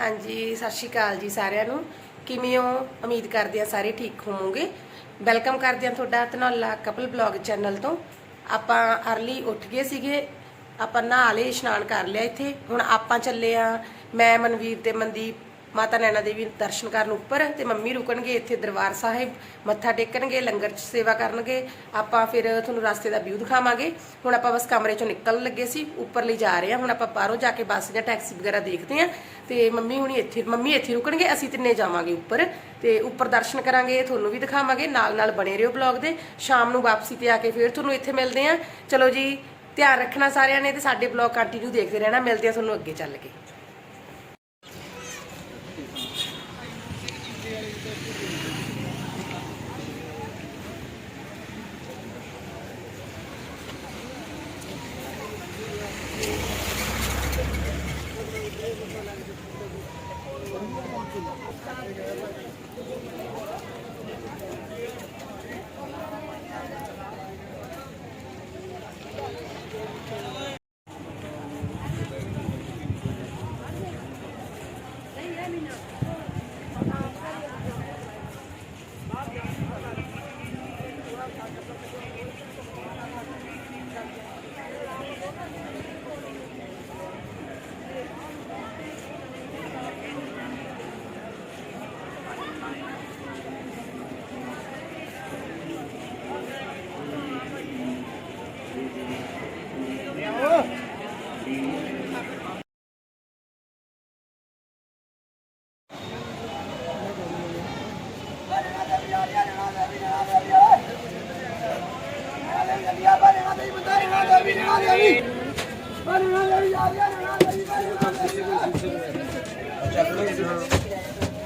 ਹਾਂਜੀ, ਸਤਿ ਸ਼੍ਰੀ ਅਕਾਲ ਜੀ ਸਾਰਿਆਂ ਨੂੰ। ਕਿਵੇਂ ਹੋ? ਉਮੀਦ ਕਰਦੇ ਆ ਸਾਰੇ ਠੀਕ ਹੋਵੋਗੇ। ਵੈਲਕਮ ਕਰਦੇ ਆ ਤੁਹਾਡਾ ਧਨੌਲਾ ਕਪਲ ਬਲੌਗ ਚੈਨਲ ਤੋਂ। ਆਪਾਂ ਅਰਲੀ ਉੱਠ ਗਏ ਸੀਗੇ। ਆਪਾਂ ਨਹਾ ਲਏ, ਇਸ਼ਨਾਨ ਕਰ ਲਿਆ ਇੱਥੇ। ਹੁਣ ਆਪਾਂ ਚੱਲੇ ਆ ਮੈਂ, ਮਨਵੀਰ ਤੇ ਮਨਦੀਪ ਮਾਤਾ ਨੈਣਾ ਦੇਵੀ ਦਰਸ਼ਨ ਕਰਨ ਉੱਪਰ ਤੇ ਮੰਮੀ ਰੁਕਣਗੇ ਇੱਥੇ ਦਰਬਾਰ ਸਾਹਿਬ, ਮੱਥਾ ਟੇਕਣਗੇ, ਲੰਗਰ ਚ ਸੇਵਾ ਕਰਨਗੇ। ਆਪਾਂ ਫਿਰ ਤੁਹਾਨੂੰ ਰਸਤੇ ਦਾ ਵਿਊ ਦਿਖਾਵਾਂਗੇ। ਹੁਣ ਆਪਾਂ ਬਸ ਕਮਰੇ ਚੋਂ ਨਿਕਲਣ ਲੱਗੇ ਸੀ ਉੱਪਰ ਲਈ ਜਾ ਰਹੇ ਹਾਂ। ਹੁਣ ਆਪਾਂ ਬਾਹਰੋਂ ਜਾ ਕੇ ਬੱਸ ਜਾਂ ਟੈਕਸੀ ਵਗੈਰਾ ਦੇਖਦੇ ਹਾਂ ਤੇ ਮੰਮੀ ਹੁਣੀ ਇੱਥੇ, ਮੰਮੀ ਇੱਥੇ ਰੁਕਣਗੇ, ਅਸੀਂ ਤਿੰਨੇ ਜਾਵਾਂਗੇ ਉੱਪਰ ਤੇ ਉੱਪਰ ਦਰਸ਼ਨ ਕਰਾਂਗੇ, ਤੁਹਾਨੂੰ ਵੀ ਦਿਖਾਵਾਂਗੇ ਨਾਲ ਨਾਲ ਬਣੇ ਰਹੋ ਬਲੌਗ ਦੇ। ਸ਼ਾਮ ਨੂੰ ਵਾਪਸੀ ਤੇ ਆ ਕੇ ਫਿਰ ਤੁਹਾਨੂੰ ਇੱਥੇ ਮਿਲਦੇ ਹਾਂ। ਚਲੋ ਜੀ, ਧਿਆਨ ਰੱਖਣਾ ਸਾਰਿਆਂ ਨੇ ਤੇ ਸਾਡੇ ਬਲੌਗ ਕੰਟੀਨਿਊ ਦੇਖਦੇ ਰਹਿਣਾ। ਮਿਲਦੇ ਹਾਂ ਤੁਹਾਨੂੰ ਅੱਗੇ ਚੱਲ ਕੇ।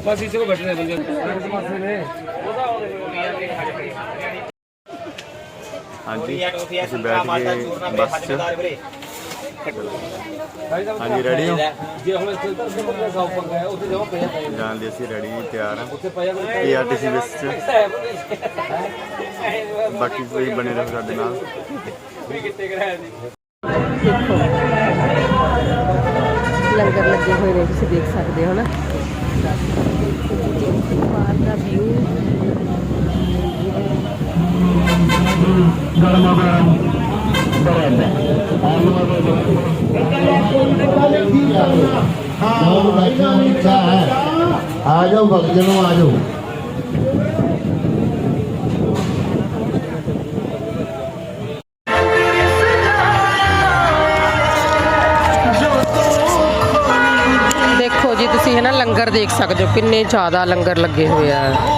ਬਸ ਇਸੇ ਕੋ ਬੈਠੇ ਨੇ ਹਾਂਜੀ ਅਸੀਂ ਬੈਠ ਗਏ ਬੱਸ 'ਚ। ਹਾਂਜੀ ਰੈਡੀ ਹੋ? ਜੇ ਹੁਣ ਇੱਥੇ ਤਾਂ ਬੰਦਾ ਸੌ ਪੰਗਾ ਉੱਥੇ ਜਮਾ ਪਿਆ ਜਾਣ ਲਈ ਅਸੀਂ ਰੈਡੀ ਤਿਆਰ ਹਾਂ। ਉੱਥੇ ਪਿਆ ਪੀਆਰਟੀਸੀ ਬੱਸ 'ਚ। ਬਾਕੀ ਕੋਈ ਬਣੇ ਰਹੋ ਸਾਡੇ ਨਾਲ। ਵੀ ਕਿੱਥੇ ਕਰਾਇਆ ਸੀ ਦੇਖੋ ਲੰਗਰ ਲੱਗੇ ਹੋਏ ਨੇ ਤੁਸੀਂ ਦੇਖ ਸਕਦੇ ਹੋ ਨਾ ਬਾਹਰ ਦਾ ਵਿਊ ਹਾਂ ਭਾਈ ਨਾ ਇੱਛਾ ਹੈ ਆ ਜਾਓ ਭਗਤ ਜਨੋ ਆ ਜਾਓ ਲੰਗਰ ਦੇਖ ਸਕਦੇ ਹੋ ਕਿੰਨੇ ਜ਼ਿਆਦਾ ਲੰਗਰ ਲੱਗੇ ਹੋਏ ਆ।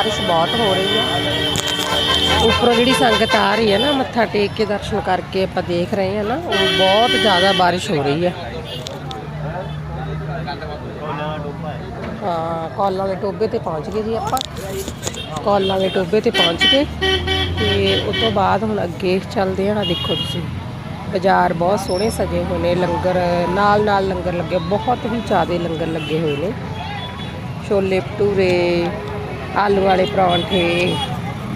ਬਾਰਿਸ਼ ਬਹੁਤ ਹੋ ਰਹੀ ਹੈ। ਉੱਪਰੋਂ ਜਿਹੜੀ ਸੰਗਤ ਆ ਰਹੀ ਹੈ ਨਾ, ਮੱਥਾ ਟੇਕ ਕੇ ਦਰਸ਼ਨ ਕਰਕੇ ਆਪਾਂ ਦੇਖ ਰਹੇ ਹਾਂ ਨਾ, ਉਹ ਬਹੁਤ ਜ਼ਿਆਦਾ ਬਾਰਿਸ਼ ਹੋ ਰਹੀ ਹੈ। ਹਾਂ, ਕੌਲ ਦੇ ਟੋਬੇ ਤੇ ਪਹੁੰਚ ਗਏ ਜੀ ਆਪਾਂ। ਕੌਲ ਦੇ ਟੋਬੇ ਤੇ ਪਹੁੰਚ ਗਏ ਤੇ ਉਸ ਤੋਂ ਬਾਅਦ ਹੁਣ ਅੱਗੇ ਚੱਲਦੇ ਹਾਂ। ਆਹ ਦੇਖੋ ਤੁਸੀਂ, ਬਾਜ਼ਾਰ ਬਹੁਤ ਸੋਹਣੇ ਸਜੇ ਹੋਏ ਨੇ, ਲੰਗਰ ਨਾਲ ਨਾਲ ਲੰਗਰ ਲੱਗੇ, ਬਹੁਤ ਹੀ ਜ਼ਿਆਦਾ ਲੰਗਰ ਲੱਗੇ ਹੋਏ ਨੇ। ਛੋਲੇ ਭਟੂਰੇ ਆਲੂ ਵਾਲੇ ਪਰੌਂਠੇ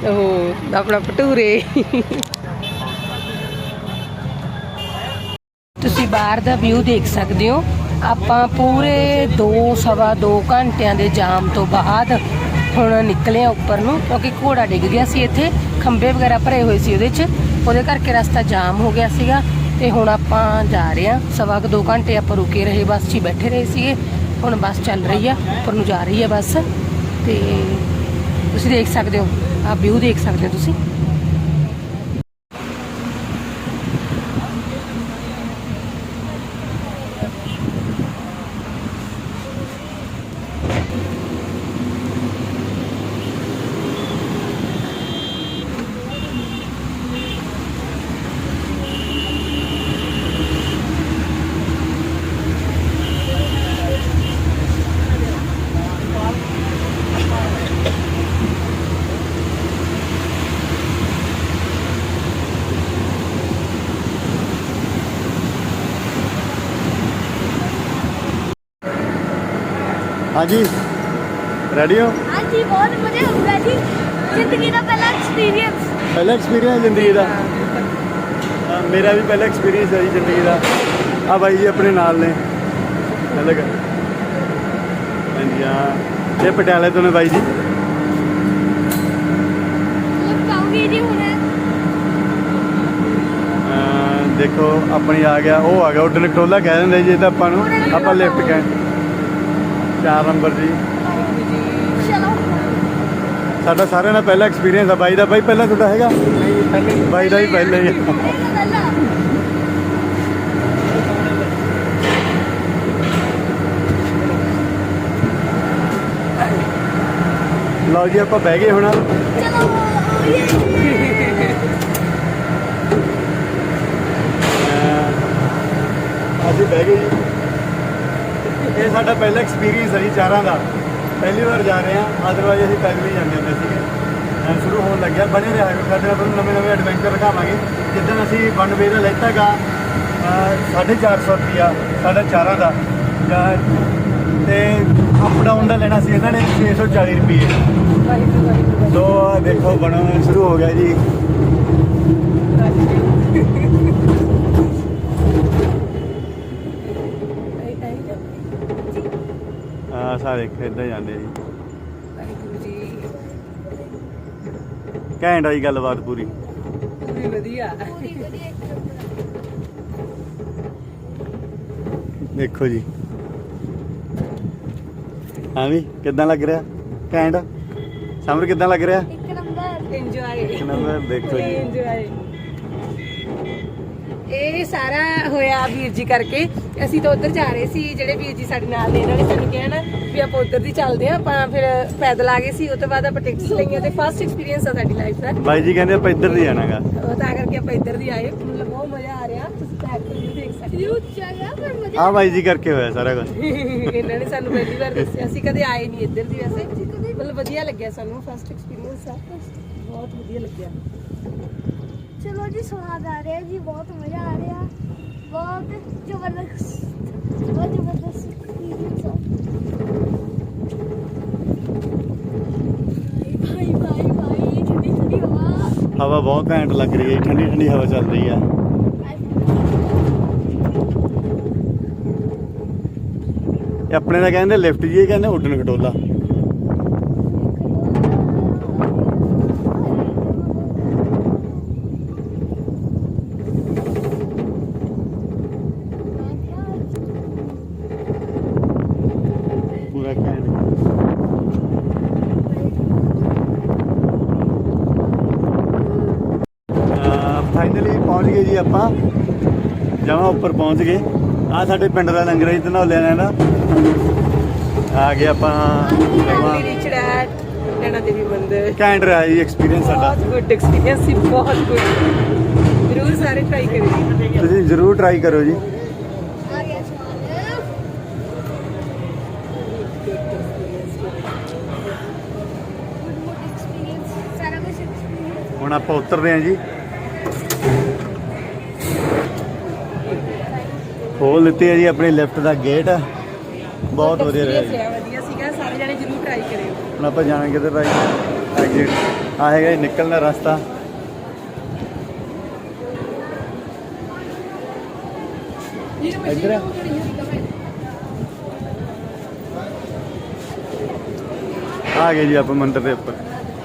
ਉਹ ਆਪਣਾ ਭਟੂਰੇ। ਤੁਸੀਂ ਬਾਹਰ ਦਾ ਵਿਊ ਦੇਖ ਸਕਦੇ ਹੋ। ਆਪਾਂ ਪੂਰੇ 2 ਸਵਾ 2 ਘੰਟਿਆਂ ਦੇ ਜਾਮ ਤੋਂ ਬਾਅਦ ਹੁਣ ਨਿਕਲੇ ਆ ਉੱਪਰ ਨੂੰ, ਕਿਉਂਕਿ ਘੋੜਾ ਡਿੱਗ ਗਿਆ ਸੀ ਇੱਥੇ, ਖੰਭੇ ਵਗੈਰਾ ਭਰੇ ਹੋਏ ਸੀ ਉਹਦੇ 'ਚ। ਉਹਦੇ ਕਰਕੇ ਰਸਤਾ ਜਾਮ ਹੋ ਗਿਆ ਸੀਗਾ ਤੇ ਹੁਣ ਆਪਾਂ ਜਾ ਰਹੇ ਆ ਸਵਾ ਕੁ 2 ਘੰਟੇ ਆਪਾਂ ਰੁਕੇ ਰਹੇ, ਬੱਸ 'ਚ ਹੀ ਬੈਠੇ ਰਹੇ ਸੀਗੇ। ਹੁਣ ਬੱਸ ਚੱਲ ਰਹੀ ਆ, ਉੱਪਰ ਨੂੰ ਜਾ ਰਹੀ ਆ ਬੱਸ। ਤੇ ਤੁਸੀਂ ਦੇਖ ਸਕਦੇ ਹੋ ਆ ਵਿਊ ਦੇਖ ਸਕਦੇ ਹੋ ਤੁਸੀਂ। ਹਾਂਜੀ। ਰੈਡੀ ਹੋ? ਹਾਂਜੀ ਬਹੁਤ ਮਜ਼ਾ ਆਉਂਦਾ ਜੀ। ਜ਼ਿੰਦਗੀ ਦਾ ਪਹਿਲਾ ਐਕਸਪੀਰੀਅੰਸ ਪਹਿਲਾ ਐਕਸਪੀਰੀਅੰਸ ਜ਼ਿੰਦਗੀ ਦਾ? ਹਾਂ, ਮੇਰਾ ਵੀ ਪਹਿਲਾ ਐਕਸਪੀਰੀਅੰਸ ਹੈ ਜੀ ਜ਼ਿੰਦਗੀ ਦਾ। ਆ ਬਾਈ ਜੀ ਆਪਣੇ ਨਾਲ ਨੇ। ਅਲੱਗ ਹਾਂਜੀ ਹਾਂ। ਇਹ ਪਟਿਆਲੇ ਤੋਂ ਨੇ ਬਾਈ ਜੀ। ਹੁਣ? ਦੇਖੋ ਆਪਣੀ ਆ ਗਿਆ ਉਹ ਆ ਗਿਆ। ਉੱਡਣ ਖਟੋਲਾ ਕਹਿ ਦਿੰਦੇ ਜੀ ਇਹ ਤਾਂ ਆਪਾਂ ਨੂੰ। ਆਪਾਂ ਲਿਫਟ ਗਏ 4 ਨੰਬਰ ਜੀ। ਸਾਡਾ ਸਾਰਿਆਂ ਦਾ ਪਹਿਲਾ ਐਕਸਪੀਰੀਅੰਸ ਆ ਬਾਈ ਦਾ। ਬਾਈ ਪਹਿਲਾਂ ਤੁਹਾਡਾ ਹੈਗਾ? ਬਾਈ ਦਾ ਵੀ ਪਹਿਲਾ ਹੀ ਲਓ ਜੀ ਆਪਾਂ ਬਹਿ ਗਏ ਹੁਣ। ਚਲੋ ਅਹ ਅਸੀਂ ਬਹਿ ਗਏ ਜੀ ਇਹ ਸਾਡਾ ਪਹਿਲਾ ਐਕਸਪੀਰੀਅੰਸ ਹੈ ਜੀ ਚਾਰਾਂ ਦਾ। ਪਹਿਲੀ ਵਾਰ ਜਾ ਰਹੇ ਹਾਂ ਅਦਰਵਾਈਜ਼ ਅਸੀਂ ਪੈਦਲ ਹੀ ਜਾਂਦੇ ਹੁੰਦੇ ਸੀਗੇ। ਸ਼ੁਰੂ ਹੋਣ ਲੱਗਿਆ ਬਣੇ ਰਿਹਾ ਸਾਡੇ ਨਾਲ ਤੁਹਾਨੂੰ ਨਵੇਂ ਨਵੇਂ ਐਡਵੈਂਚਰ ਦਿਖਾਵਾਂਗੇ। ਜਿੱਦਾਂ ਅਸੀਂ ਵਨ ਵੇ ਦਾ ਲੈਤਾਗਾ 450 ਰੁਪਿਆ ਸਾਡਾ ਚਾਰਾਂ ਦਾ। ਜਾਂ- ਤੇ ਅਪ ਡਾਊਨ ਦਾ ਲੈਣਾ ਸੀ ਇਹਨਾਂ ਨੇ 640 ਰੁਪਏ ਸੋ ਦੇਖੋ ਬਣਾਉਣਾ ਸ਼ੁਰੂ ਹੋ ਗਿਆ ਜੀ ਆ ਸਾਰੇ ਖੇਡਾਂ ਜਾਂਦੇ ਜੀ। ਘੈਂਟ ਆਈ ਗੱਲਬਾਤ ਪੂਰੀ। ਦੇਖੋ ਜੀ। ਹਾਂ ਵੀ ਕਿੱਦਾਂ ਲੱਗ ਰਿਹਾ? ਘੈਂਟ? ਸਮਰ ਕਿੱਦਾਂ ਲੱਗ ਰਿਹਾ? ਇੱਕ ਨੰਬਰ। ਇੰਜੋਏ ਇੱਕ ਨੰਬਰ ਦੇਖੋ ਜੀ। ਇੰਜੋਏ ਇਹ ਸਾਰਾ ਹੋਇਆ ਵੀਰ ਜੀ ਕਰਕੇ। ਅਸੀਂ ਤਾਂ ਉੱਧਰ ਜਾ ਰਹੇ ਸੀ ਜਿਹੜੇ ਵੀਰ ਜੀ ਸਾਡੇ ਨਾਲ ਨੇ ਇਹਨਾਂ ਨੇ ਸਾਨੂੰ ਕਿਹਾ ਨਾ ਵੀ ਆਪਾਂ ਉੱਧਰ ਦੀ ਚੱਲਦੇ ਆ ਆਪਾਂ ਫਿਰ ਪੈਦਲ ਆ ਗਏ ਸੀ ਉਸ ਤੋਂ ਬਾਅਦ ਆਪਾਂ ਟਿਕਟਸ ਲਈਆਂ ਤੇ ਫਸਟ ਐਕਸਪੀਰੀਅੰਸ ਆ ਸਾਡੀ ਲਾਈਫ ਦਾ। ਬਾਈ ਜੀ ਕਹਿੰਦੇ ਆਪਾਂ ਇੱਧਰ ਦੀ ਜਾਣਾਗਾ। ਉਹ ਤਾਂ ਕਰਕੇ ਆਪਾਂ ਇੱਧਰ ਦੀ ਆਏ ਮਤਲਬ ਬਹੁਤ ਮਜ਼ਾ ਆ ਰਿਹਾ ਤੁਸੀਂ ਬੈਕ ਤੋਂ ਵੀ ਦੇਖ ਸਕਦੇ ਯੂ ਚੰਗਾ ਪਰ ਮਜ਼ਾ ਆ ਬਾਈ ਜੀ ਕਰਕੇ ਹੋਇਆ ਸਾਰਾ ਕੁਝ ਹੋ ਇਹਨਾਂ ਨੇ ਸਾਨੂੰ ਪਹਿਲੀ ਵਾਰ ਦੱਸਿਆ ਅਸੀਂ ਕਦੇ ਆਏ ਨਹੀਂ ਇੱਧਰ ਦੀ ਵੈਸੇ। ਮਤਲਬ ਵਧੀਆ ਲੱਗਿਆ ਸਾਨੂੰ ਫਸਟ ਐਕਸਪੀਰੀਅੰਸ ਆ। ਬਹੁਤ ਵਧੀਆ ਲੱਗਿਆ। ਚਲੋ ਜੀ, ਸਵਾਦ ਆ ਰਿਹਾ ਜੀ, ਬਹੁਤ ਮਜ਼ਾ ਆ ਰਿਹਾ। ਬਹੁਤ ਜ਼ਬਰਦਸਤ ਬਹੁਤ ਜ਼ਬਰਦਸਤ ਐਕਸਪੀਰੀਅੰਸ ਭਾਈ ਭਾਈ ਭਾਈ, ਠੰਡੀ ਠੰਡੀ ਹਵਾ। ਹਵਾ ਬਹੁਤ ਘੈਂਟ ਲੱਗ ਰਹੀ ਹੈ, ਠੰਡੀ ਠੰਡੀ ਹਵਾ ਚੱਲ ਰਹੀ ਹੈ। ਇਹ ਆਪਣੇ ਦਾ ਕਹਿੰਦੇ, ਲਿਫਟ ਜੀ ਇਹ ਕਹਿੰਦੇ, ਉੱਡਣ ਕਟੋਲਾ ਪੂਰਾ ਘੈਂਟ ਫਾਈਨਲੀ ਪਹੁੰਚ ਗਏ ਜੀ ਆਪਾਂ ਜਮਾ ਉੱਪਰ ਪਹੁੰਚ ਗਏ। ਆ ਸਾਡੇ ਪਿੰਡ ਦਾ ਲੰਗਰ ਹੈ ਧਨੌਲਿਆਂ ਨੇ ਨਾ। ਆ ਗਏ ਆਪਾਂ ਨੈਣਾ ਦੇਵੀ ਮੰਦਿਰ। ਘੈਂਟ ਰਿਹਾ ਜੀ ਐਕਸਪੀਰੀਅੰਸ ਸਾਡਾ। ਬਹੁਤ ਗੁੱਡ ਐਕਸਪੀਰੀਅੰਸ ਸੀ ਬਹੁਤ ਗੁੱਡ ਜ਼ਰੂਰ ਸਾਰੇ ਟਰਾਈ ਕਰਿਓ ਤੁਸੀਂ ਜ਼ਰੂਰ ਟਰਾਈ ਕਰੋ ਜੀ। ਆ ਹੁਣ ਆਪਾਂ ਉਤਰਦੇ ਹਾਂ ਜੀ। ਖੋਲ ਦਿੱਤੀ ਹੈ ਜੀ ਆਪਣੀ ਲਿਫਟ ਦਾ ਗੇਟ। ਬਹੁਤ ਵਧੀਆ ਰਿਹਾ ਜੀ ਵਧੀਆ ਸੀਗਾ। ਸਾਰੇ ਜਣੇ ਜ਼ਰੂਰ ਟਰਾਈ ਕਰਿਓ। ਹੁਣ ਆਪਾਂ ਜਾਣਾ ਕਿੱਧਰ ਭਾਈ ਐਗਜ਼ਿਟ ਆ ਹੈਗਾ ਨਿਕਲਣ ਰਸਤਾ। ਇੱਧਰ ਆ। ਗਏ ਜੀ ਆਪਾਂ ਮੰਦਿਰ ਦੇ ਉੱਪਰ।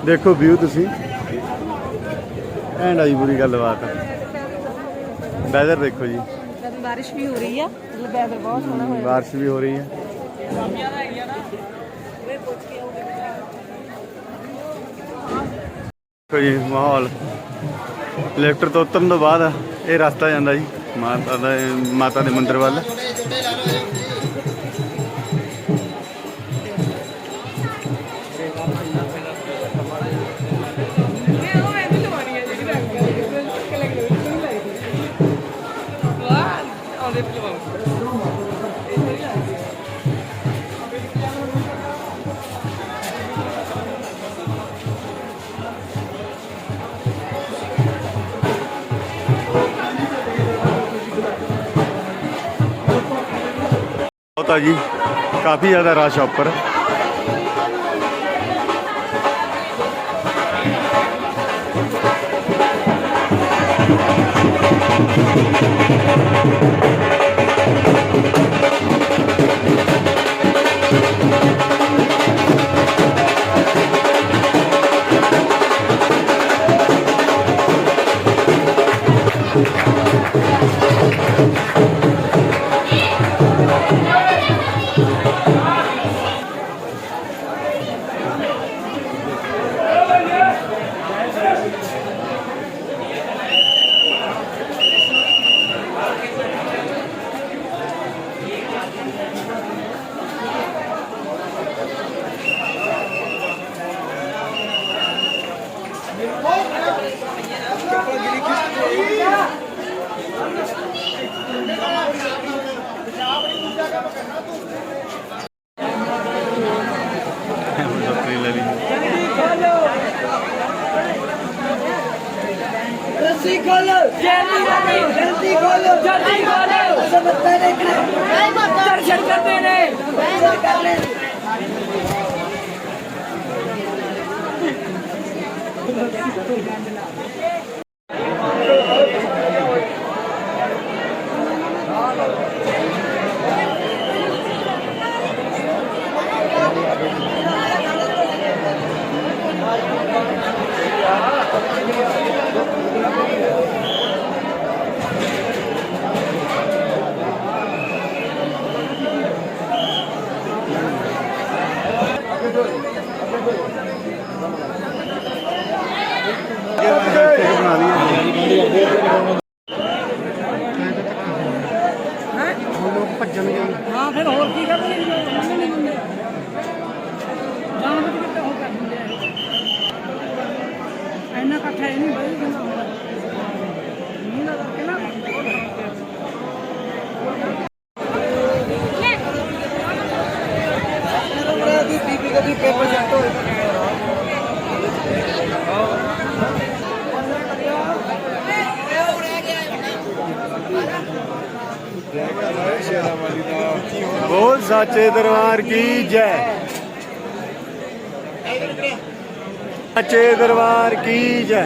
ਦੇਖੋ ਵਿਊ ਤੁਸੀਂ। ਐਂਡ ਆਈ ਬੁਰੀ ਗੱਲਬਾਤ। ਵੈਦਰ ਦੇਖੋ ਜੀ। ਬਾਰਿਸ਼ ਵੀ ਹੋ ਰਹੀ ਆ। ਮਤਲਬ ਵੈਦਰ ਬਹੁਤ ਸੋਹਣਾ ਹੋਇਆ। ਬਾਰਿਸ਼ ਵੀ ਹੋ ਰਹੀ ਹੈ ਦੇਖੋ ਜੀ, ਮਾਹੌਲ। ਲਿਫਟ ਤੋਂ ਉਤਰਨ ਤੋਂ ਬਾਅਦ ਇਹ ਰਸਤਾ ਜਾਂਦਾ ਜੀ, ਮਾਤਾ ਦਾ, ਮਾਤਾ ਦੇ ਮੰਦਿਰ ਵੱਲ। ਬਹੁਤ ਆ ਜੀ ਕਾਫੀ ਜ਼ਿਆਦਾ ਰਸ਼ ਆ ਉੱਪਰ ਰੱਸੀ ਖੋਲੋ ਜਲਦੀ ਖੋਲੋ ਜਲਦੀ ਖੋਲੋ ਜਲਦੀ ਖੋਲੋ ਅਸਾਂ ਮੱਥਾ ਦੇਖਣਾ ਦਰਸ਼ਨ ਕਰਦੇ ਨੇ ਦਰਸ਼ਨ ਕਰ ਲੈ ਬਣਾ ਲਈ ਹਾਂ, ਫਿਰ ਹੋਰ ਕੀ ਕਰਦੇ ਨੇ ਜਾਣ ਬੁੱਝ ਕੇ ਤਾਂ ਉਹ ਕਰ ਦਿੰਦੇ ਇੰਨਾ ਇਕੱਠਾ ਇਹ ਨਹੀਂ ਬਈ ਕਹਿੰਦਾ ਹੁੰਦਾ ਨਹੀਂ ਨਾ ਕਰਕੇ ਨਾ ਬੀਬੀ ਕਦੀ ਪੇਪਰ ਜੱਟ ਹੋਏ ਸਾਚੇ ਦਰਬਾਰ ਕੀ ਜੈ ਸੱਚੇ ਦਰਬਾਰ ਕੀ ਜੈ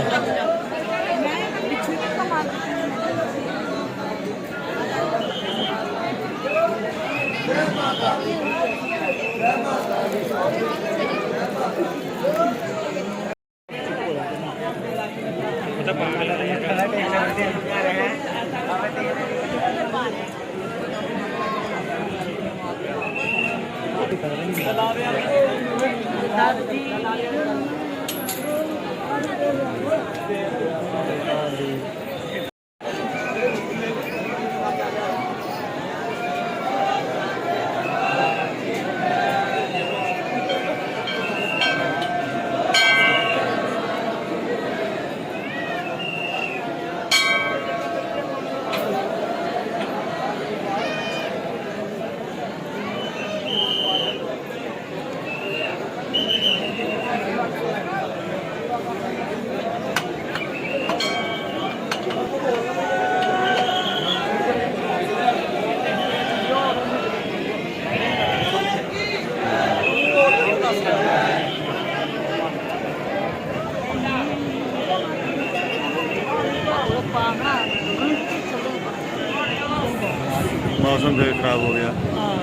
ਦਾਦੀ ਮੌਸਮ ਫੇਰ ਖਰਾਬ ਹੋ ਗਿਆ।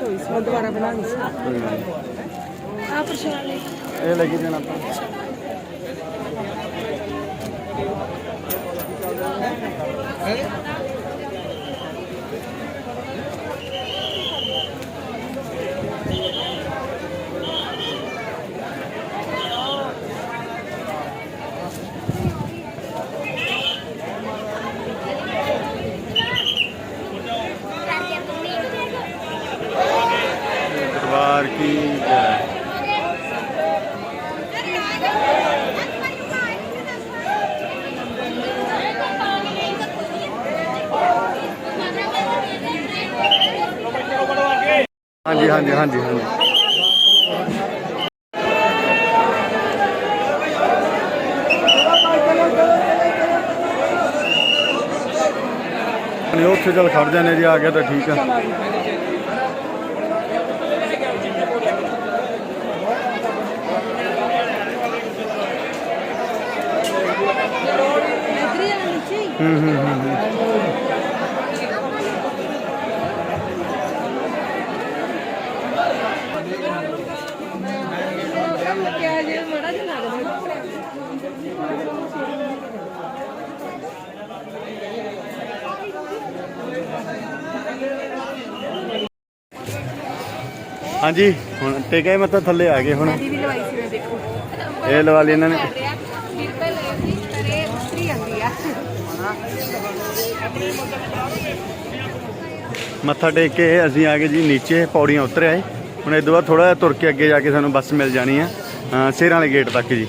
ਸਟਾਰਟ ਹੋਈ ਸੀ ਦੁਬਾਰਾ ਬਣਾਉਣੀ ਸੀ। ਆ ਪ੍ਰਸ਼ਾਦ ਇਹ ਲੱਗੀ ਦੇਣਾ ਆਪਾਂ। ਹਾਂਜੀ ਹਾਂਜੀ ਹਾਂਜੀ। ਹਾਂਜੀ ਨਹੀਂ ਉੱਥੇ ਚੱਲ ਖੜ ਜਾਂਦੇ ਜੀ ਆ ਗਿਆ ਤਾਂ ਠੀਕ ਆ। ਹੂੰ ਹੂੰ ਹੂੰ ਹੂੰ। ਹਾਂਜੀ ਹੁਣ ਟੇਕੇ ਮੱਥਾ ਥੱਲੇ ਆ ਗਏ ਹੁਣ। ਦੀ ਵੀ ਲਵਾਈ ਸੀ ਮੈਂ ਦੇਖੋ। ਇਹ ਲਵਾ ਲਈ ਇਹਨਾਂ ਨੇ। ਬਿਲਕੁਲ ਲਈ ਸੀ ਕਰੇ ਉਤਰੀ ਜਾਂਦੀ ਆ। ਮੱਥਾ ਟੇਕ ਕੇ ਅਸੀਂ ਆ ਗਏ ਜੀ ਨੀਚੇ ਪੌੜੀਆਂ ਉਤਰ ਆਏ ਹੁਣ ਇਹ ਤੋਂ ਬਾਅਦ ਥੋੜਾ ਤੁਰ ਕੇ ਅੱਗੇ ਜਾ ਕੇ ਸਾਨੂੰ ਬੱਸ ਮਿਲ ਜਾਣੀ ਆ। ਅ, ਸ਼ੇਰਾਂ ਵਾਲੇ ਗੇਟ ਤੱਕ ਜੀ।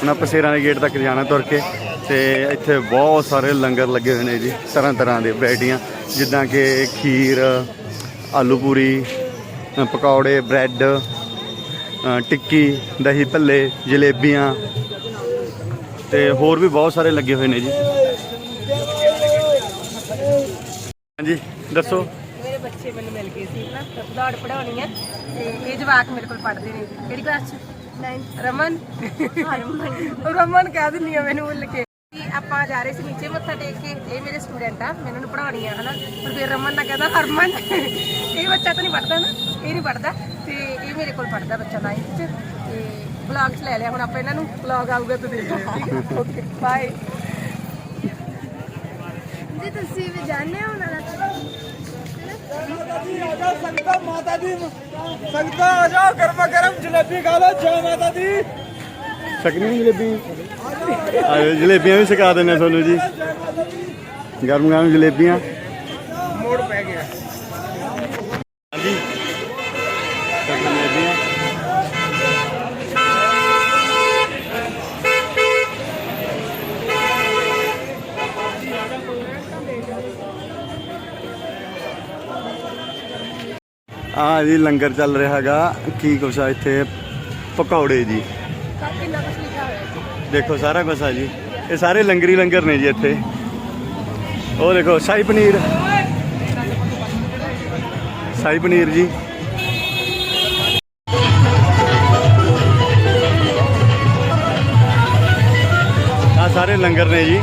ਹੁਣ ਆਪਾਂ ਸ਼ੇਰਾਂ ਵਾਲੇ ਗੇਟ ਤੱਕ ਜਾਣਾ ਤੁਰ ਕੇ। ਤੇ ਇੱਥੇ ਬਹੁਤ ਸਾਰੇ ਲੰਗਰ ਲੱਗੇ ਹੋਏ ਨੇ ਜੀ ਤਰ੍ਹਾਂ ਤਰ੍ਹਾਂ ਦੇ ਵੈਰਾਈਟੀਆਂ। ਜਿੱਦਾਂ ਕਿ ਖੀਰ ਆਲੂ ਪੂਰੀ ਪਕੌੜੇ ਬ੍ਰੈਡ ਟਿੱਕੀ ਦਹੀਂ ਭੱਲੇ ਜਲੇਬੀਆਂ ਤੇ ਹੋਰ ਵੀ ਬਹੁਤ ਸਾਰੇ ਲੱਗੇ ਹੋਏ ਨੇ ਜੀ। ਹਾਂਜੀ ਦੱਸੋ। ਮੇਰੇ ਬੱਚੇ ਮੈਨੂੰ ਮਿਲ ਗਏ ਸੀ ਨਾ ਦੌੜ ਪੜਾਉਣੀ ਹੈ ਤੇ ਇਹ ਜਵਾਕ ਮੇਰੇ ਕੋਲ ਪੜ੍ਹਦੇ ਨੇ। ਕਿਹੜੀ ਕਲਾਸ ਚ? 9 ਰਮਨ। ਰਮਨ ਕਹਿ ਦਿੰਦੀ ਆ ਮੈਨੂੰ ਭੁੱਲ ਕੇ। ਕਿ ਆਪਾਂ ਜਾ ਰਹੇ ਸੀ ਨੀਚੇ ਮੱਥਾ ਟੇਕ ਕੇ ਇਹ ਮੇਰੇ ਸਟੂਡੈਂਟ ਆ ਮੈਂ ਇਹਨਾਂ ਨੂੰ ਪੜਾਉਣੀ ਆ ਹਨਾ? ਪਰ ਫਿਰ ਰਮਨ ਨਾ ਕਹਿੰਦਾ ਹਰਮਨ ਇਹ ਬੱਚਾ ਤਾਂ ਨਹੀਂ ਪੜਦਾ ਨਾ। ਇਹ ਨਹੀਂ ਪੜਦਾ ਤੇ ਇਹ ਮੇਰੇ ਕੋਲ ਪੜਦਾ ਬੱਚਾ 9th ਚ ਤੇ ਵਲੌਗ ਚ ਲੈ ਲਿਆ। ਹੁਣ ਆਪਾਂ ਇਹਨਾਂ ਨੂੰ ਵਲੌਗ ਆਊਗਾ ਤਾਂ ਦੇਖ ਲਿਓ ਠੀਕ ਹੈ? ਓਕੇ ਬਾਏ ਜੀ ਤੁਸੀਂ ਵੀ ਜਾਣਦੇ ਹੋ ਦਾ? ਸੰਗਤਾਂ ਮਾਤਾ ਦੀ ਸੰਗਤਾਂ ਆ ਜਾਓ ਗਰਮਾ ਗਰਮ ਜਲੇਬੀ ਖਾ ਲਓ ਜੈ ਮਾਤਾ ਦੀ। ਸਕਣੀ ਜਲੇਬੀ। ਆਇਓ ਜਲੇਬੀਆਂ ਵੀ ਦਿੰਦੇ ਹਾਂ ਤੁਹਾਨੂੰ ਜੀ। ਗਰਮ ਗਰਮ ਜਲੇਬੀਆਂ। ਆ ਜੀ ਲੰਗਰ ਚੱਲ ਰਿਹਾ ਹੈਗਾ। ਕੀ ਕੁਛ ਆ ਇੱਥੇ? ਪਕੌੜੇ ਜੀ। ਦੇਖੋ ਸਾਰਾ ਕੁਛ ਆ ਜੀ। ਇਹ ਸਾਰੇ ਲੰਗਰੀ ਲੰਗਰ ਨੇ ਜੀ ਇੱਥੇ। ਉਹ ਦੇਖੋ ਸ਼ਾਹੀ ਪਨੀਰ। ਸ਼ਾਹੀ ਪਨੀਰ ਜੀ। ਆ ਸਾਰੇ ਲੰਗਰ ਨੇ ਜੀ।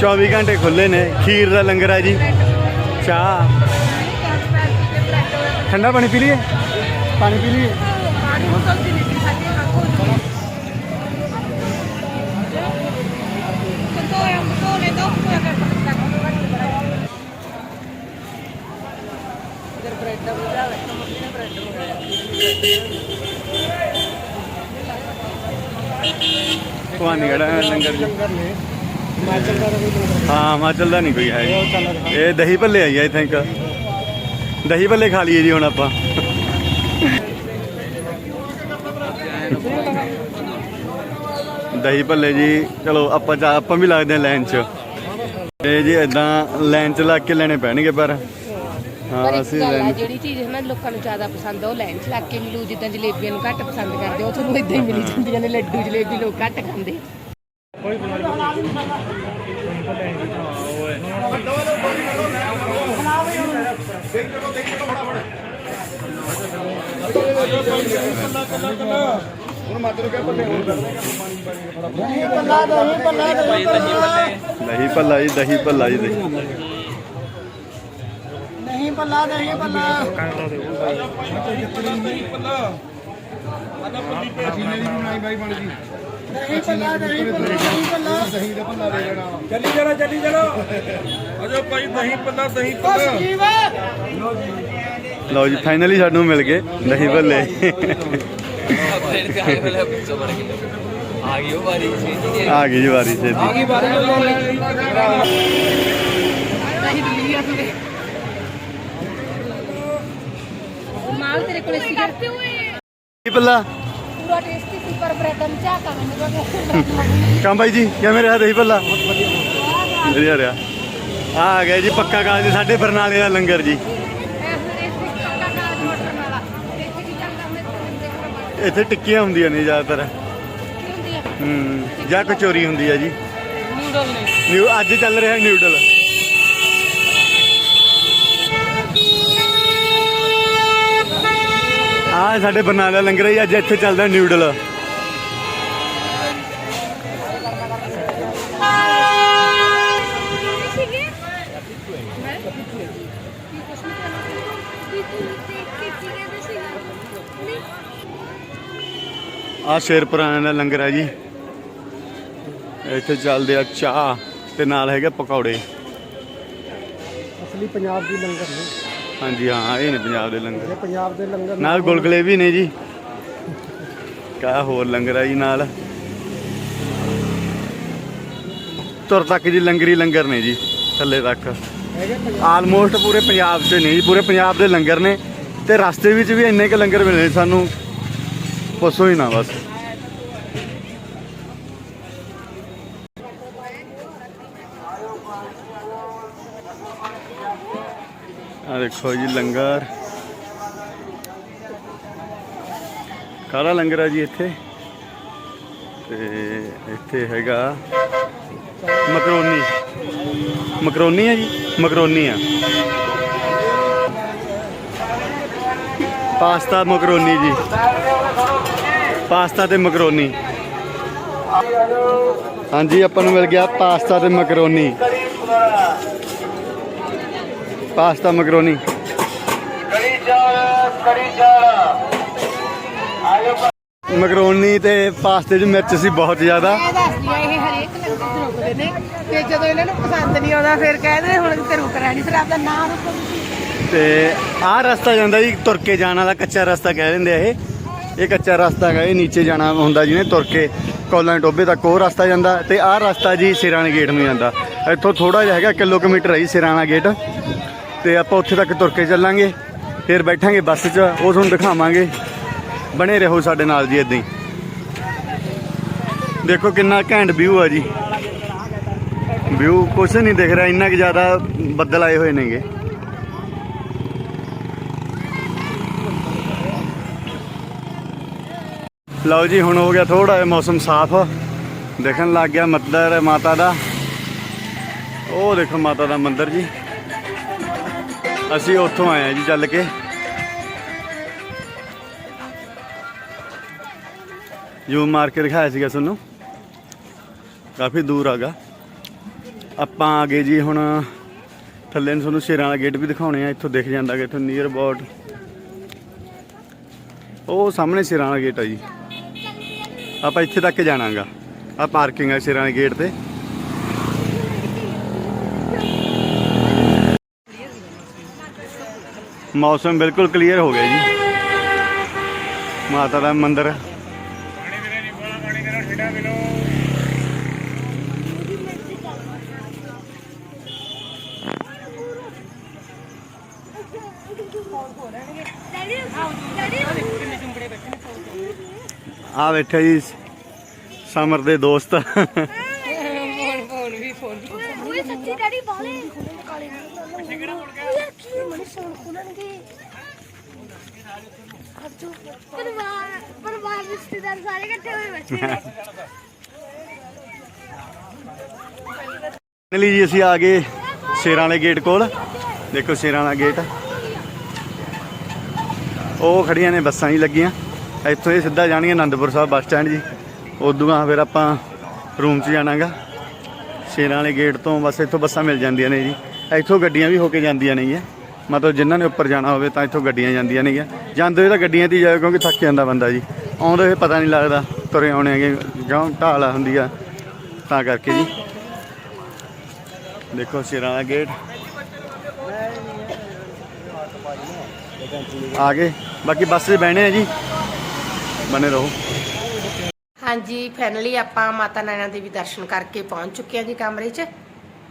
24 ਘੰਟੇ ਖੁੱਲੇ ਨੇ। ਖੀਰ ਦਾ ਲੰਗਰ ਹੈ ਜੀ। ਚਾਹ। ਠੰਡਾ ਪਾਣੀ ਪੀ ਲਈਏ? ਪਾਣੀ ਪੀ ਲਈਏ। ਭਵਾਨੀ ਗੜਾ ਲੰਗਰ ਜੀ। ਹਾਂ ਹਿਮਾਚਲ ਦਾ ਨਹੀਂ ਕੋਈ ਹੈ। ਇਹ ਦਹੀਂ ਭੱਲੇ ਆਈ ਆਈ ਥਿੰਕ ਦਹੀਂ ਭੱਲੇ ਖਾ ਲਈਏ ਜੀ ਹੁਣ ਆਪਾਂ। ਦਹੀਂ ਭੱਲੇ ਜੀ ਚਲੋ ਆਪਾਂ ਜਾ ਆਪਾਂ ਵੀ ਲੱਗਦੇ ਹਾਂ ਲਾਈਨ 'ਚ। ਇਹ ਜੀ ਇਦਾਂ ਲਾਈਨ 'ਚ ਲੱਗ ਕੇ ਲੈਣੇ ਪੈਣਗੇ ਪਰ ਹਾਂ ਅਸੀਂ ਆ ਲਾਈਨ ਜਿਹੜੀ ਚੀਜ਼ ਹੈ ਨਾ ਲੋਕਾਂ ਨੂੰ ਜ਼ਿਆਦਾ ਪਸੰਦ ਆ ਉਹ ਲਾਈਨ 'ਚ ਲੱਗ ਕੇ ਮਿਲੂ ਜਿੱਦਾਂ ਜਲੇਬੀਆਂ ਨੂੰ ਘੱਟ ਪਸੰਦ ਕਰਦੇ ਆ, ਉਹ ਤੁਹਾਨੂੰ ਇਦਾਂ ਹੀ ਮਿਲੀ ਜਾਂਦੀਆਂ ਨੇ ਲੱਡੂ ਜਲੇਬੀ ਲੋਕ ਘੱਟ ਖਾਂਦੇ। ਦਹੀਂ ਭੱਲਾ ਜੀ ਦਹੀਂ ਭੱਲਾ ਜੀ ਦਹੀਂ ਨਹੀਂ ਪੱਲਾ ਨਹੀਂ ਪੱਲਾ ਨਹੀਂ ਪੱਲਾ ਨਹੀਂ ਪੱਲਾ ਨਹੀਂ ਪੱਲਾ ਦਹੀਂ ਦਾ ਪੱਲਾ ਦੇ ਦੇਣਾ ਚੱਲੀ ਚਲੋ ਚੱਲੀ ਚਲੋ ਅਜੋ ਭਾਈ ਦਹੀਂ ਪੱਲਾ ਦਹੀਂ ਪੱਲਾ ਲਓ ਜੀ ਫਾਈਨਲੀ ਸਾਨੂੰ ਮਿਲ ਗਏ ਦਹੀਂ ਭੱਲੇ। ਆ ਗਈ ਉਹ ਵਾਰੀ ਸੀ ਆ ਗਈ ਜੀ ਵਾਰੀ ਛੇਤੀ। ਨਹੀਂ ਦਿੱਲੀ ਆ ਤੁਰੇ ਮਾਲ ਤੇਰੇ ਕੋਲੇ ਸੀ। ਕਰਤੇ ਹੋਏ ਦਹੀਂ ਭੱਲਾ? ਪੂਰਾ ਟੇਸਟੀ ਪਰ ਕੰਮ ਬਾਈ ਜੀ ਕਿਵੇਂ ਰਿਹਾ ਦਹੀਂ ਭੱਲਾ? ਵਧੀਆ ਰਿਹਾ ਆ ਆ ਗਿਆ ਜੀ ਪੱਕਾ ਕਾਲ ਜੀ ਸਾਡੇ ਬਰਨਾਲੇ ਦਾ ਲੰਗਰ ਜੀ। ਇੱਥੇ ਟਿੱਕੀਆਂ ਹੁੰਦੀਆਂ ਨੇ ਜ਼ਿਆਦਾਤਰ। ਹੂੰ ਜਾਂ ਕਚੋਰੀ ਹੁੰਦੀ ਆ ਜੀ। ਨੇ। ਨਿਊ ਅੱਜ ਚੱਲ ਰਿਹਾ ਨਿਊਡਲ। ਆ ਸਾਡੇ ਬਰਨਾਲੇ ਦਾ ਲੰਗਰ ਹੈ ਜੀ, ਅੱਜ ਇੱਥੇ ਚੱਲਦਾ ਨਿਊਡਲ। ਆ ਸ਼ੇਰਪੁਰਾਣਾ ਦਾ ਲੰਗਰ ਹੈ ਜੀ। ਇੱਥੇ ਚੱਲਦੇ ਆ ਚਾਹ ਤੇ ਨਾਲ ਹੈਗੇ ਪਕੌੜੇ। ਅਸਲੀ ਪੰਜਾਬ ਦੀ ਲੰਗਰ ਨੇ। ਹਾਂਜੀ ਹਾਂ ਇਹ ਨੇ ਪੰਜਾਬ ਦੇ ਲੰਗਰ। ਪੰਜਾਬ ਦੇ ਲੰਗਰ ਨਾਲ ਗੁਲਗਲੇ ਵੀ ਨੇ ਜੀ। ਕਾ ਹੋਰ ਲੰਗਰ ਆ ਜੀ ਨਾਲ। ਤੁਰ ਤੱਕ ਜੀ ਲੰਗਰੀ ਲੰਗਰ ਨੇ ਜੀ ਥੱਲੇ ਤੱਕ। ਆਲਮੋਸਟ ਪੂਰੇ ਪੰਜਾਬ 'ਚ ਨਹੀਂ ਜੀ ਪੂਰੇ ਪੰਜਾਬ ਦੇ ਲੰਗਰ ਨੇ ਤੇ ਰਸਤੇ ਵਿੱਚ ਵੀ ਇੰਨੇ ਕ ਲੰਗਰ ਮਿਲੇ ਸਾਨੂੰ। ਪੁੱਛੋ ਹੀ ਨਾ ਬਸ। ਆ ਦੇਖੋ ਜੀ ਲੰਗਰ। ਕਾਲਾ ਲੰਗਰ ਆ ਜੀ ਇੱਥੇ? ਤੇ ਇੱਥੇ ਹੈਗਾ ਮਕਰੋਨੀ। ਮਕਰੋਨੀ ਆ ਜੀ? ਮਕਰੋਨੀ ਆ। ਪਾਸਤਾ ਮਕਰੋਨੀ ਜੀ। ਪਾਸਤਾ ਤੇ ਮਕਰੋਨੀ। ਹਾਂਜੀ, ਆਪਾਂ ਨੂੰ ਮਿਲ ਗਿਆ ਪਾਸਤਾ ਤੇ ਮਕਰੋਨੀ। Pasta macaroni. ਮਕਰੋਨੀ ਤੇ ਪਾਸਤੇ 'ਚ ਮਿਰਚ ਸੀ ਬਹੁਤ ਜ਼ਿਆਦਾ। ਇਹ ਹਰੇਕ ਲੰਗਰ ਨੇ। ਤੇ ਜਦੋਂ ਇਹਨਾਂ ਨੂੰ ਪਸੰਦ ਨਹੀਂ ਆਉਂਦਾ, ਫਿਰ ਕਹਿੰਦੇ ਹੁਣ ਤੇ ਰੁਕ ਰਹਿਣੀ ਫਿਰ ਆਪਦਾ ਨਾਮ ਰੁਕੋ ਤੇ ਆਹ ਰਸਤਾ ਜਾਂਦਾ ਜੀ, ਤੁਰ ਕੇ ਜਾਣ ਵਾਲਾ ਕੱਚਾ ਰਸਤਾ ਕਹਿ ਦਿੰਦੇ ਆ ਇਹ। ਇਹ ਕੱਚਾ ਰਸਤਾ ਹੈਗਾ ਇਹ ਨੀਚੇ ਜਾਣਾ ਹੁੰਦਾ ਜਿਹਨੇ ਤੁਰ ਕੇ ਕੋਲਾਂ ਟੋਬੇ ਤੱਕ, ਉਹ ਰਸਤਾ ਜਾਂਦਾ ਤੇ ਆਹ ਰਸਤਾ ਜੀ ਸਿਰਾਂ ਗੇਟ ਨੂੰ ਜਾਂਦਾ। ਇੱਥੋਂ ਥੋੜਾ ਜਿਹਾ ਹੈਗਾ ਕਿਲੋਮੀਟਰ ਹੈ ਜੀ ਸਿਰਾਂ ਗੇਟ। ਤੇ ਆਪਾਂ ਉੱਥੇ ਤੱਕ ਤੁਰ ਕੇ ਚੱਲਾਂਗੇ, ਫਿਰ ਬੈਠਾਂਗੇ ਬੱਸ 'ਚ, ਉਹ ਤੁਹਾਨੂੰ ਦਿਖਾਵਾਂਗੇ। ਬਣੇ ਰਹੋ ਸਾਡੇ ਨਾਲ ਜੀ ਇਦਾਂ ਹੀ। ਦੇਖੋ ਕਿੰਨਾ ਘੈਂਟ ਵਿਊ ਆ ਜੀ। ਵਿਊ ਕੁਛ ਨਹੀਂ ਦਿਖ ਰਿਹਾ, ਇੰਨਾ ਕਿ ਜ਼ਿਆਦਾ ਬੱਦਲ ਆਏ ਹੋਏ ਨੇਗੇ। ਲਓ ਜੀ, ਹੁਣ ਹੋ ਗਿਆ ਥੋੜਾ ਜਿਹਾ ਮੌਸਮ ਸਾਫ਼। ਦੇਖਣ ਲੱਗ ਗਿਆ ਮੰਦਰ ਮਾਤਾ ਦਾ। ਉਹ ਦੇਖੋ ਮਾਤਾ ਦਾ ਮੰਦਰ ਜੀ। ਅਸੀਂ ਉੱਥੋਂ ਆਏ ਆ ਜੀ ਚੱਲ ਕੇ। ਜੋ ਮਾਰ ਕੇ ਦਿਖਾਇਆ ਸੀਗਾ ਤੁਹਾਨੂੰ। ਕਾਫੀ ਦੂਰ ਆਗਾ ਆਪਾਂ ਆ ਗਏ ਜੀ ਹੁਣ ਥੱਲੇ ਨੂੰ ਤੁਹਾਨੂੰ ਸ਼ੇਰਾਂ ਵਾਲਾ ਗੇਟ ਵੀ ਦਿਖਾਉਣੇ ਆ, ਇੱਥੋਂ ਦਿਖ ਜਾਂਦਾ ਕਿ ਇੱਥੋਂ ਨੀਅਰ ਅਬਾਊਟ ਉਹ ਸਾਹਮਣੇ ਸ਼ੇਰਾਂ ਵਾਲਾ ਗੇਟ ਆ ਜੀ। ਆਪਾਂ ਇੱਥੇ ਤੱਕ ਜਾਣਾਗਾ। ਆ ਪਾਰਕਿੰਗ ਆ ਸ਼ੇਰਾਂ ਵਾਲੇ ਗੇਟ ਤੇ। ਮੌਸਮ ਬਿਲਕੁਲ ਕਲੀਅਰ ਹੋ ਗਿਆ ਜੀ। ਮਾਤਾ ਦਾ ਮੰਦਿਰ ਡੈਡੀ ਡੈਡੀ ਆ ਬੈਠੇ ਜੀ ਸਮਰ ਦੇ ਦੋਸਤ। ਓਏ ਸੱਚੀ ਡੈਡੀ ਬਾਲੇ ਕਾਲੇ ਓਏ ਕੀ ਮਨ ਸੋਣ ਖੁੱਲਣਗੇ। ਅੱਛੋ ਪਰਿਵਾਰ ਪਰਿਵਾਰ ਰਿਸ਼ਤੇਦਾਰ ਸਾਰੇ ਇਕੱਠੇ ਹੋਏ ਬੈਠੇ ਨੇ। ਫਾਈਨਲੀ ਜੀ ਅਸੀਂ ਆ ਗਏ ਸ਼ੇਰਾਂ ਵਾਲੇ ਗੇਟ ਕੋਲ। ਦੇਖੋ ਸ਼ੇਰਾਂ ਵਾਲਾ ਗੇਟ। ਉਹ ਖੜੀਆਂ ਨੇ ਬੱਸਾਂ ਹੀ ਲੱਗੀਆਂ। ਇੱਥੋਂ ਇਹ ਸਿੱਧਾ ਜਾਣਗੇ ਆਨੰਦਪੁਰ ਸਾਹਿਬ ਬੱਸ ਸਟੈਂਡ ਜੀ। ਉਦੋਂ ਆ ਫਿਰ ਆਪਾਂ ਰੂਮ 'ਚ ਜਾਣਾਗਾ। ਸ਼ੇਰਾਂ ਵਾਲੇ ਗੇਟ ਤੋਂ ਬਸ ਇੱਥੋਂ ਬੱਸਾਂ ਮਿਲ ਜਾਂਦੀਆਂ ਨੇ ਜੀ। ਇੱਥੋਂ ਗੱਡੀਆਂ ਵੀ ਹੋ ਕੇ ਜਾਂਦੀਆਂ ਨੇਗੀਆਂ ਮਤਲਬ ਜਿਨ੍ਹਾਂ ਨੇ ਉੱਪਰ ਜਾਣਾ ਹੋਵੇ ਤਾਂ ਇੱਥੋਂ ਗੱਡੀਆਂ ਜਾਂਦੀਆਂ ਨੇਗੀਆਂ ਜਾਂਦੇ ਹੋਏ ਤਾਂ ਗੱਡੀਆਂ 'ਤੇ ਹੀ ਜਾਓ ਕਿਉਂਕਿ ਥੱਕ ਜਾਂਦਾ ਬੰਦਾ ਜੀ। ਆਉਂਦੇ ਹੋਏ ਪਤਾ ਨਹੀਂ ਲੱਗਦਾ ਤੁਰੇ ਆਉਣੇ ਹੈਗੇ ਜਾਂ ਢਾਲ ਹੁੰਦੀ ਆ ਤਾਂ ਕਰਕੇ ਜੀ। ਦੇਖੋ ਸ਼ੇਰਾਂ ਵਾਲਾ ਗੇਟ ਆ ਗਏ। ਬਾਕੀ ਬੱਸ 'ਚ ਬਹਿਣੇ ਆ ਜੀ। ਬਨੇ ਰਹੋ। ਹਾਂਜੀ ਫਾਈਨਲੀ ਆਪਾਂ ਮਾਤਾ ਨੈਣਾ ਦੇਵੀ ਦਰਸ਼ਨ ਕਰਕੇ ਪਹੁੰਚ ਚੁੱਕੇ ਹਾਂ ਜੀ ਕਮਰੇ 'ਚ।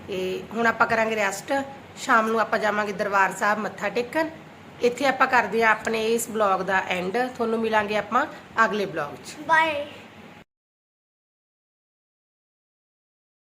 ਤੇ ਹੁਣ ਆਪਾਂ ਕਰਾਂਗੇ ਰੈਸਟ ਸ਼ਾਮ ਨੂੰ ਆਪਾਂ ਜਾਵਾਂਗੇ ਦਰਬਾਰ ਸਾਹਿਬ ਮੱਥਾ ਟੇਕਣ। ਇੱਥੇ ਆਪਾਂ ਕਰਦੇ ਹਾਂ ਆਪਣੇ ਇਸ ਬਲੌਗ ਦਾ ਐਂਡ ਤੁਹਾਨੂੰ ਮਿਲਾਂਗੇ ਆਪਾਂ ਅਗਲੇ ਬਲੌਗ 'ਚ। ਬਾਏ